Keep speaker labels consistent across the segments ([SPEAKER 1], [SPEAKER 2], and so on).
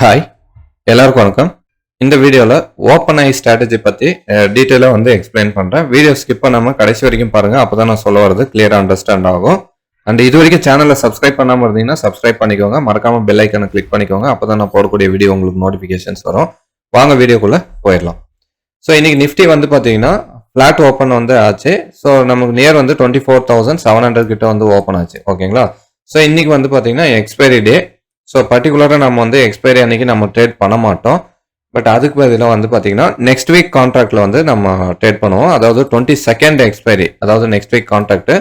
[SPEAKER 1] Hi எல்லாருக்கும் வணக்கம். இந்த வீடியோவில் ஓப்பன் ஐ ஸ்ட்ராட்டஜி பற்றி டீட்டெயிலாக வந்து எக்ஸ்பிளைன் பண்ணுறேன் வீடியோ ஸ்கிப் பண்ணாமல் கடைசி வரைக்கும் பாருங்கள் அப்போ தான் நான் சொல்ல வரது கிளியராக அண்டர்ஸ்டாண்ட் ஆகும். அண்ட் இது வரைக்கும் சேனலில் சப்ஸ்கிரைப் பண்ணாமல் இருந்தீங்கன்னா சப்ஸ்கிரைப் பண்ணிக்கோங்க. மறக்காமல் பெல் ஐக்கனை கிளிக் பண்ணிக்கோங்க. அப்போ தான் நான் போடக்கூடிய வீடியோ உங்களுக்கு நோட்டிஃபிகேஷன்ஸ் வரும். வாங்க வீடியோக்குள்ளே போயிடலாம். ஸோ இன்றைக்கி நிஃப்டி வந்து பார்த்தீங்கன்னா ஃப்ளாட் ஓப்பன் வந்து ஆச்சு. ஸோ நமக்கு நியர் வந்து twenty four thousand seven hundred கிட்ட வந்து ஓப்பன் ஆச்சு. ஓகேங்களா ஸோ இன்றைக்கி வந்து பார்த்தீங்கன்னா எக்ஸ்பைரி டே ஸோ பர்டிகுலராக நம்ம வந்து எக்ஸ்பைரி அன்னைக்கு நம்ம ட்ரேட் பண்ண மாட்டோம். பட் அதுக்கு பதிலாக வந்து பார்த்தீங்கன்னா நெக்ஸ்ட் வீக் கான்ட்ராக்ட்ல வந்து நம்ம ட்ரேட் பண்ணுவோம். அதாவது டுவெண்ட்டி செகண்ட் எக்ஸ்பைரி அதாவது நெக்ஸ்ட் வீக் கான்ட்ராக்ட்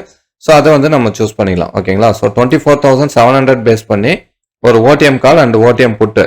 [SPEAKER 1] ஸோ அதை வந்து நம்ம சூஸ் பண்ணிக்கலாம். ஓகேங்களா so twenty four thousand seven hundred base பண்ணி ஒரு OTM call and OTM put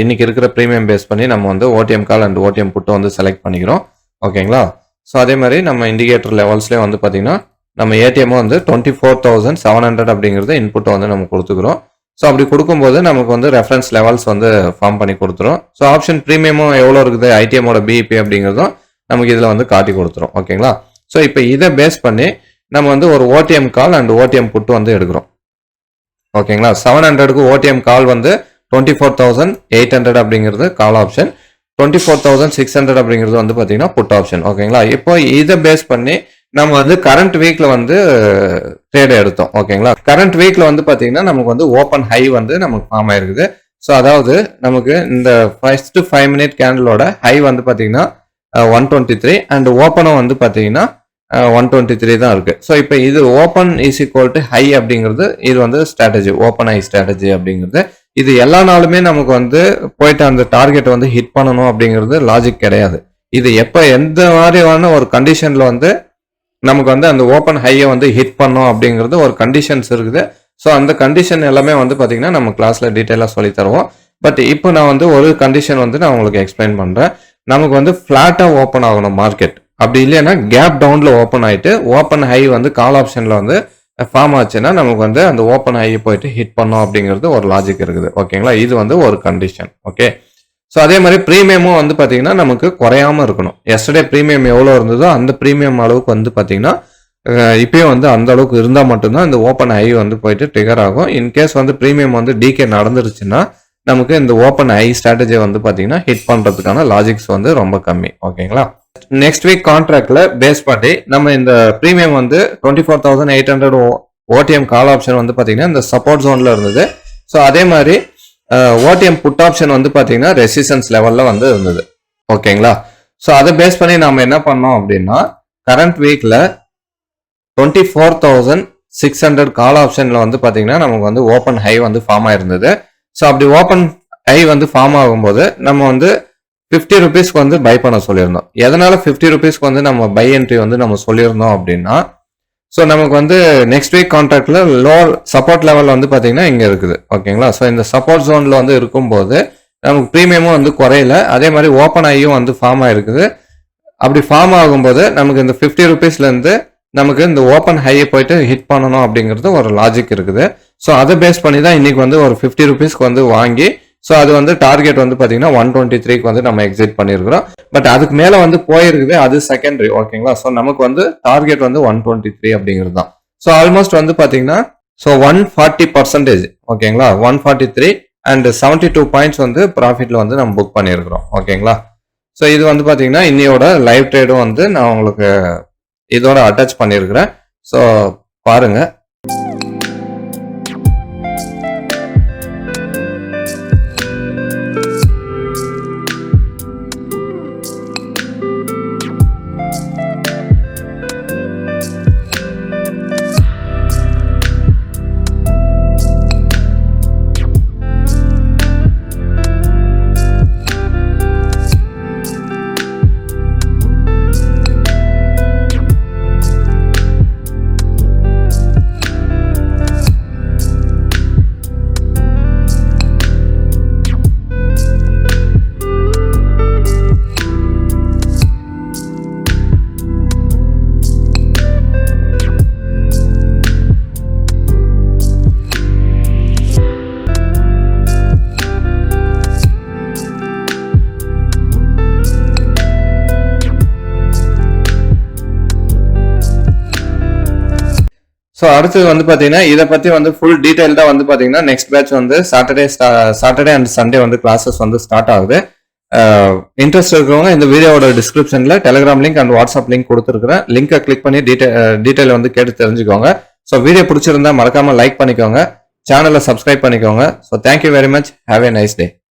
[SPEAKER 1] இன்னைக்கு இருக்கிற ப்ரீமியம் பேஸ் பண்ணி நம்ம வந்து OTM call and OTM put வந்து செலக்ட் பண்ணிக்கிறோம். ஓகேங்களா ஸோ அதே மாதிரி நம்ம இண்டிகேட்டர் லெவல்ஸ்லேயே வந்து பார்த்தீங்கன்னா நம்ம ஏடிஎம் வந்து twenty four thousand seven hundred அப்படிங்கிறது இன்புட்டை வந்து நம்ம கொடுத்துக்கிறோம். ஸோ அப்படி கொடுக்கும்போது நமக்கு வந்து ரெஃபரன்ஸ் லெவல்ஸ் வந்து ஃபார்ம் பண்ணி கொடுத்துரும். ஸோ ஆப்ஷன் ப்ரீமியமும் எவ்வளோ இருக்குது? ஐடிஎம்மோட பிஇபி அப்படிங்கிறதும் நமக்கு இதில் வந்து காட்டி கொடுத்துரும். ஓகேங்களா ஸோ இப்போ இதை பேஸ் பண்ணி நம்ம வந்து ஒரு OTM call and OTM put வந்து எடுக்கிறோம். ஓகேங்களா செவன் ஹண்ட்ரடுக்கு ஓடிஎம் கால் வந்து twenty four thousand eight hundred அப்படிங்கிறது call option twenty four thousand six hundred அப்படிங்கிறது வந்து பார்த்தீங்கன்னா புட் ஆப்ஷன் ஓகேங்களா இப்போ இதை பேஸ் பண்ணி நம்ம வந்து கரண்ட் வீக்ல வந்து ட்ரேட் எடுத்தோம் ஓகேங்களா கரண்ட் வீக்ல வந்து பாத்தீங்கன்னா நமக்கு வந்து ஓப்பன் ஹை வந்து நமக்கு ஃபார்ம் ஆயிருக்குது. ஸோ அதாவது நமக்கு இந்த ஃபர்ஸ்ட் ஃபைவ் மினிட் கேண்டலோட ஹை வந்து பாத்தீங்கன்னா ஒன் டுவெண்ட்டி த்ரீ அண்ட் ஓப்பனும் வந்து பாத்தீங்கன்னா ஒன் டுவெண்ட்டி த்ரீ தான் இருக்கு. ஸோ இப்போ இது open is equal to high அப்படிங்கிறது இது வந்து ஸ்ட்ராட்டஜி ஓப்பன் ஹை ஸ்ட்ராட்டஜி அப்படிங்கிறது. இது எல்லா நாளுமே நமக்கு வந்து போயிட்டு அந்த டார்கெட் வந்து ஹிட் பண்ணணும் அப்படிங்கிறது லாஜிக் கிடையாது. இது எப்போ எந்த மாதிரியான ஒரு கண்டிஷன்ல வந்து நமக்கு வந்து அந்த ஓப்பன் ஹையை வந்து ஹிட் பண்ணோம் அப்படிங்கிறது ஒரு கண்டிஷன்ஸ் இருக்குது. ஸோ அந்த கண்டிஷன் எல்லாமே வந்து பார்த்தீங்கன்னா நம்ம கிளாஸில் டீட்டெயிலாக சொல்லி தருவோம். பட் இப்போ நான் வந்து ஒரு கண்டிஷன் வந்து நான் உங்களுக்கு எக்ஸ்பிளைன் பண்ணுறேன் நமக்கு வந்து ஃப்ளாட்டாக ஓப்பன் ஆகணும் மார்க்கெட் அப்படி இல்லைன்னா கேப் டவுனில் ஓப்பன் ஆகிட்டு ஓப்பன் ஹை வந்து கால் ஆப்ஷனில் வந்து ஃபார்ம் ஆச்சுன்னா நமக்கு வந்து அந்த ஓப்பன் ஹை போயிட்டு ஹிட் பண்ணோம் அப்படிங்கிறது ஒரு லாஜிக் இருக்குது. ஓகேங்களா இது வந்து ஒரு கண்டிஷன் ஓகே ஸோ அதே மாதிரி ப்ரீமியமும் வந்து பார்த்தீங்கன்னா நமக்கு குறையாம இருக்கணும். எஸ்டர்டே ப்ரீமியம் எவ்வளோ இருந்ததோ அந்த ப்ரீமியம் அளவுக்கு வந்து பார்த்தீங்கன்னா இப்பயும் வந்து அந்த அளவுக்கு இருந்தால் மட்டும்தான் இந்த ஓப்பன் ஐ வந்து போயிட்டு ட்ரிகர் ஆகும். இன்கேஸ் வந்து ப்ரீமியம் வந்து டிகே நடந்துருச்சுன்னா நமக்கு இந்த ஓப்பன் ஐ ஸ்ட்ராட்டஜி வந்து பார்த்தீங்கன்னா ஹிட் பண்ணுறதுக்கான லாஜிக்ஸ் வந்து ரொம்ப கம்மி. ஓகேங்களா? நெக்ஸ்ட் வீக் கான்ட்ராக்டில் பேஸ் பண்ணி நம்ம இந்த ப்ரீமியம் வந்து twenty four thousand eight hundred OTM call option வந்து பார்த்தீங்கன்னா இந்த சப்போர்ட் ஜோனில் இருந்தது. ஸோ அதே மாதிரி ஓடிஎம் புட் ஆப்ஷன் வந்து பார்த்தீங்கன்னா ரெசிஸ்டன்ஸ் லெவலில் வந்து இருந்தது. ஓகேங்களா? ஸோ அதை பேஸ் பண்ணி நம்ம என்ன பண்ணோம் அப்படின்னா கரண்ட் வீக்கில் twenty four thousand six hundred call ஆப்ஷனில் வந்து பார்த்தீங்கன்னா நமக்கு வந்து ஓப்பன் ஹை வந்து ஃபார்ம் ஆயிருந்தது. ஸோ அப்படி ஓப்பன் ஹை வந்து ஃபார்ம் ஆகும்போது நம்ம வந்து ஃபிஃப்டி ருபீஸ்க்கு வந்து பை பண்ண சொல்லியிருந்தோம். எதனால ஃபிஃப்டி ருபீஸ்க்கு வந்து நம்ம பை என்ட்ரி வந்து நம்ம சொல்லியிருந்தோம் அப்படின்னா ஸோ நமக்கு வந்து நெக்ஸ்ட் வீக் கான்ட்ராக்டில் லோ சப்போர்ட் லெவல் வந்து பார்த்தீங்கன்னா இங்கே இருக்குது. ஓகேங்களா ஸோ இந்த சப்போர்ட் ஜோனில் வந்து இருக்கும்போது நமக்கு ப்ரீமியமும் வந்து குறையல. அதே மாதிரி ஓப்பன் ஆகியும் வந்து ஃபார்ம் ஆகிருக்குது அப்படி ஃபார்ம் ஆகும்போது நமக்கு இந்த ஃபிஃப்டி ருபீஸ்லேருந்து நமக்கு இந்த ஓப்பன் ஹையை போயிட்டு ஹிட் பண்ணணும் அப்படிங்கிறது ஒரு லாஜிக் இருக்குது. ஸோ அதை பேஸ் பண்ணி தான் இன்றைக்கி வந்து ஒரு ஃபிஃப்டி ருபீஸ்க்கு வந்து வாங்கி ஸோ அது வந்து டார்கெட் வந்து பார்த்தீங்கன்னா ஒன் டுவெண்ட்டி த்ரீக்கு வந்து நம்ம எக்ஸிட் பண்ணியிருக்கிறோம் பட் அதுக்கு மேலே வந்து போயிருக்குது அது செகண்டரி ஓகேங்களா ஸோ நமக்கு வந்து டார்கெட் வந்து ஒன் டுவெண்ட்டி த்ரீ அப்படிங்கிறது தான். ஸோ ஆல்மோஸ்ட் வந்து பார்த்தீங்கன்னா ஸோ ஒன் ஃபார்ட்டி பர்சன்டேஜ் ஓகேங்களா one forty three and seventy two points வந்து ப்ராஃபிட்ல வந்து நம்ம புக் பண்ணியிருக்கிறோம் ஓகேங்களா ஸோ இது வந்து பார்த்தீங்கன்னா இன்னையோட லைவ் ட்ரேடும் வந்து நான் உங்களுக்கு இதோட அட்டாச் பண்ணியிருக்கிறேன் ஸோ பாருங்கள் ஸோ அடுத்தது வந்து பார்த்தீங்கன்னா இதை பற்றி வந்து ஃபுல் டீட்டெயில்டாக வந்து பார்த்தீங்கன்னா நெக்ஸ்ட் பேட்ச் வந்து சாட்டர்டே சாட்டர்டே அண்ட் சண்டே வந்து கிளாஸஸ் வந்து ஸ்டார்ட் ஆகுது. Uh, இன்ட்ரெஸ்ட் இருக்கிறவங்க இந்த வீடியோவோட டிஸ்கிரிப்ஷனில் Telegram link and WhatsApp link கொடுத்துருக்குறேன். லிங்கை கிளிக் பண்ணி டீட்டெயில் டீட்டெயில் uh, வந்து கேட்டு தெரிஞ்சுக்கோங்க. ஸோ வீடியோ பிடிச்சிருந்தா மறக்காமல் லைக் பண்ணிக்கோங்க. சேனலை சப்ஸ்கிரைப் பண்ணிக்கோங்க. So thank you very much have a nice day